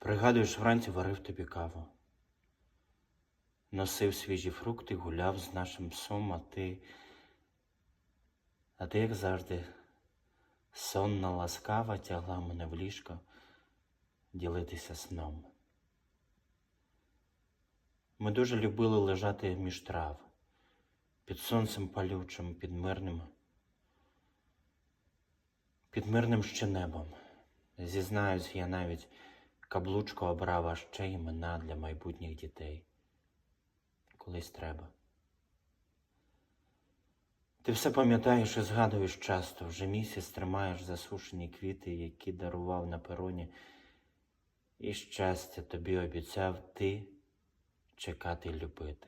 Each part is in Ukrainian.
Пригадуєш, вранці варив тобі каву. Носив свіжі фрукти, гуляв з нашим псом, а ти. А ти, як завжди, сонна ласкава тягла мене в ліжко ділитися сном. Ми дуже любили лежати між трав, під сонцем палючим, під мирним, під мирним ще небом. Зізнаюсь, я навіть каблучку обрав, а ще імена для майбутніх дітей. Колись треба. Ти все пам'ятаєш і згадуєш часто, вже місяць тримаєш засушені квіти, які дарував на пероні, і щастя тобі обіцяв ти чекати й любити.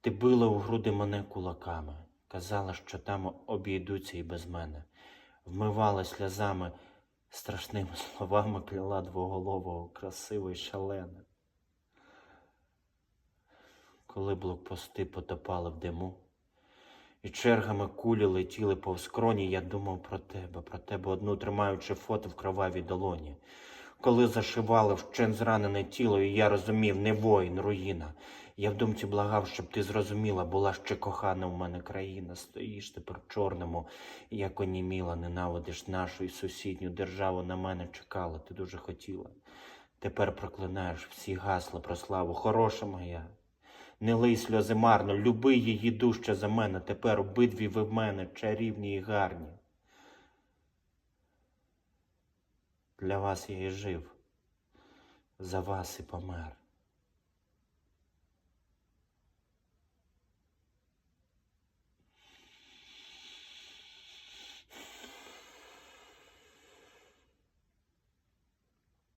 Ти била у груди мене кулаками, казала, що там обійдуться і без мене, вмивала сльозами, страшними словами кляла двоголового, красиво й шалена. Коли блокпости потопали в диму, і чергами кулі летіли повз скроні, я думав про тебе, про тебе одну тримаючи фото в кровавій долоні. Коли зашивали вщен зранене тіло, і я розумів, не воїн, руїна. Я в думці благав, щоб ти зрозуміла, була ще кохана в мене країна. Стоїш тепер чорному, як оніміла, ненавидиш нашу і сусідню державу на мене чекала, ти дуже хотіла. Тепер проклинаєш всі гасла про славу, хороша моя. Не лий сльози марно, люби її дужче за мене. Тепер обидві ви в мене чарівні і гарні. Для вас я і жив, за вас і помер.